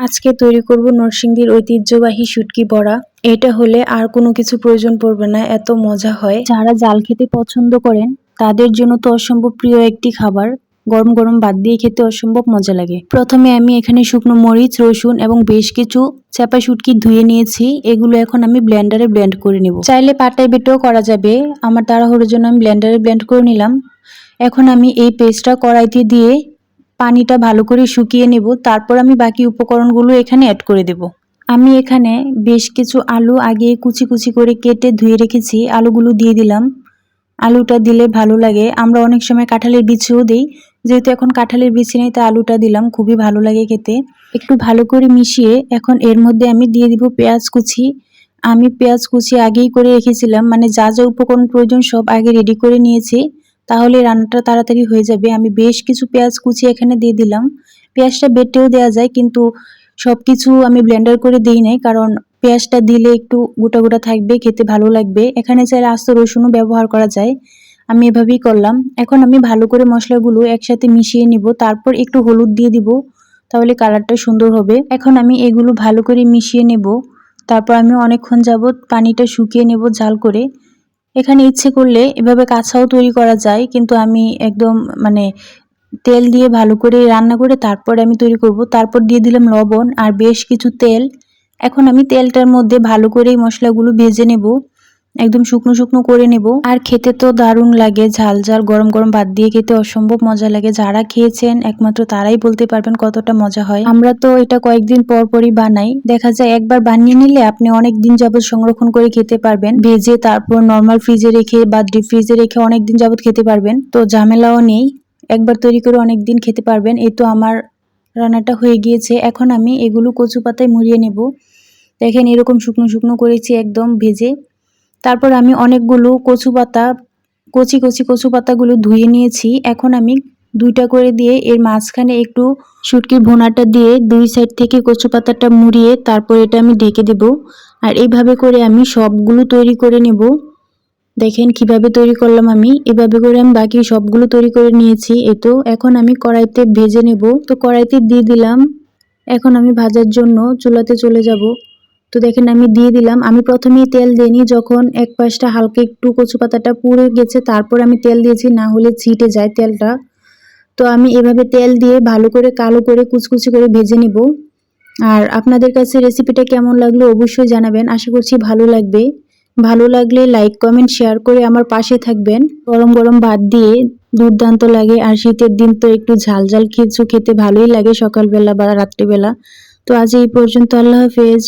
আজকে তৈরি করব নরসিংদীর ঐতিহ্যবাহী শুটকি বড়া। এটা হলে আর কোনো কিছু প্রয়োজন পড়বে না এত মজা হয়। যারা জাল খেতে পছন্দ করেন তাদের জন্য তো অসম্ভব প্রিয় একটি খাবার। গরম গরম বাদ দিয়ে খেতে অসম্ভব মজা লাগে। প্রথমে আমি এখানে শুকনো মরিচ রসুন এবং বেশ কিছু চাপা শুটকি ধুয়ে নিয়েছি। এগুলো এখন আমি ব্লেন্ডারে ব্লেন্ড করে নেব। চাইলে পাটায় বেটেও করা যাবে। আমার তাড়াহুড়োর জন্য আমি ব্লেন্ডারে ব্লেন্ড করে নিলাম। এখন আমি এই পেস্টটা কড়াইতে দিয়ে পানিটা ভালো করে শুকিয়ে নেব, তারপর আমি বাকি উপকরণগুলো এখানে অ্যাড করে দেব। আমি এখানে বেশ কিছু আলু আগে কুচি কুচি করে কেটে ধুয়ে রেখেছি, আলুগুলো দিয়ে দিলাম। আলুটা দিলে ভালো লাগে। আমরা অনেক সময় কাঁঠালের বিচিও দিই, যেহেতু এখন কাঁঠালের বিচি নেই, তাই আলুটা দিলাম, খুবই ভালো লাগে খেতে। একটু ভালো করে মিশিয়ে এখন এর মধ্যে আমি দিয়ে দিব পেঁয়াজ কুচি। আমি পেঁয়াজ কুচি আগেই করে রেখেছিলাম মানে যা যা উপকরণ প্রয়োজন সব আগে রেডি করে নিয়েছি। তাহলে রান্নাটা তাড়াতাড়ি হয়ে যাবে। আমি বেশ কিছু পেঁয়াজ কুচি এখানে দিয়ে দিলাম। পেঁয়াজটা বেটেও দেওয়া যায়, কিন্তু সব কিছু আমি ব্লেন্ডার করে দিই নাই, কারণ পেঁয়াজটা দিলে একটু গোটা গোটা থাকবে, খেতে ভালো লাগবে। এখানে চাইলে আস্ত রসুনও ব্যবহার করা যায়। আমি এভাবেই করলাম। এখন আমি ভালো করে মশলাগুলো একসাথে মিশিয়ে নিব। তারপর একটু হলুদ দিয়ে দিব, তাহলে কালারটা সুন্দর হবে। এখন আমি এগুলো ভালো করে মিশিয়ে নেব। তারপর আমি অনেকক্ষণ যাবৎ পানিটা শুকিয়ে নেব ঝাল করে। এখানে ইচ্ছে করলে এভাবে কাঁচাও তৈরি করা যায়, কিন্তু আমি একদম মানে তেল দিয়ে ভালো করে রান্না করে তারপর আমি তৈরি করব। তারপর দিয়ে দিলাম লবণ আর বেশ কিছু তেল। এখন আমি তেলটার মধ্যে ভালো করে মশলাগুলো ভেজে নেব। একদম শুকনো শুকনো করে নেব। আর খেতে তো দারুণ লাগে, ঝাল ঝাল, গরম গরম ভাত দিয়ে খেতে অসম্ভব মজা লাগে। যারা খেয়েছেন, একমাত্র তারাই বলতে পারবেন কতটা মজা হয়। আমরা তো এটা কয়েকদিন পর পরই বানাই। দেখা যায় একবার বানিয়ে নিলে আপনি অনেক দিন যাবত সংরক্ষণ করে খেতে পারবেন। ভেজে তারপর নর্মাল ফ্রিজে রেখে বা ডিপ ফ্রিজে রেখে অনেক দিন যাবত খেতে পারবেন। তো ঝামেলাও নেই, একবার তৈরি করে অনেক দিন খেতে পারবেন। এই তো আমার রান্নাটা হয়ে গিয়েছে। এখন আমি এগুলো কচু পাতায় মুড়িয়ে নেব। দেখেন এরকম শুকনো শুকনো করেছি একদম ভেজে। তারপর আমি অনেকগুলো কচু পাতা, কচি কচি, কচু পাতাগুলো ধুয়ে নিয়েছি। এখন আমি দুইটা করে দিয়ে এর মাঝখানে একটু শুটকির ভোনাটা দিয়ে দুই সাইড থেকে কচু পাতাটা মুড়িয়ে তারপর এটা আমি ঢেকে দেব। আর এইভাবে করে আমি সবগুলো তৈরি করে নেব। দেখেন কীভাবে তৈরি করলাম আমি। এভাবে করে আমি বাকি সবগুলো তৈরি করে নিয়েছি। এই তো, এখন আমি কড়াইতে ভেজে নেব। তো কড়াইতে দিয়ে দিলাম। এখন আমি ভাজার জন্য চুলাতে চলে যাব। তো দেখেন আমি দিয়ে দিলাম। আমি প্রথমেই তেল দিইনি যখন এক পাশটা হালকা একটু কচু পাতাটা পুড়ে গেছে, তারপর আমি তেল দিয়েছি, না হলে ছিটে যায় তেলটা। তো আমি এভাবে তেল দিয়ে ভালো করে, কালো করে, কুচকুচি করে ভেজে নেব। আর আপনাদের কাছে রেসিপিটা কেমন লাগল অবশ্যই জানাবেন। আশা করছি ভালো লাগবে। ভালো লাগলে লাইক, কমেন্ট, শেয়ার করে আমার পাশে থাকবেন। গরম গরম ভাত দিয়ে দুর্দান্ত লাগে, আর শীতের দিন তো একটু ঝাল ঝাল কিছু খেতে ভালোই লাগে সকালবেলা বা রাত্রিবেলা। তো আজ এই পর্যন্ত, আল্লাহ হাফেজ।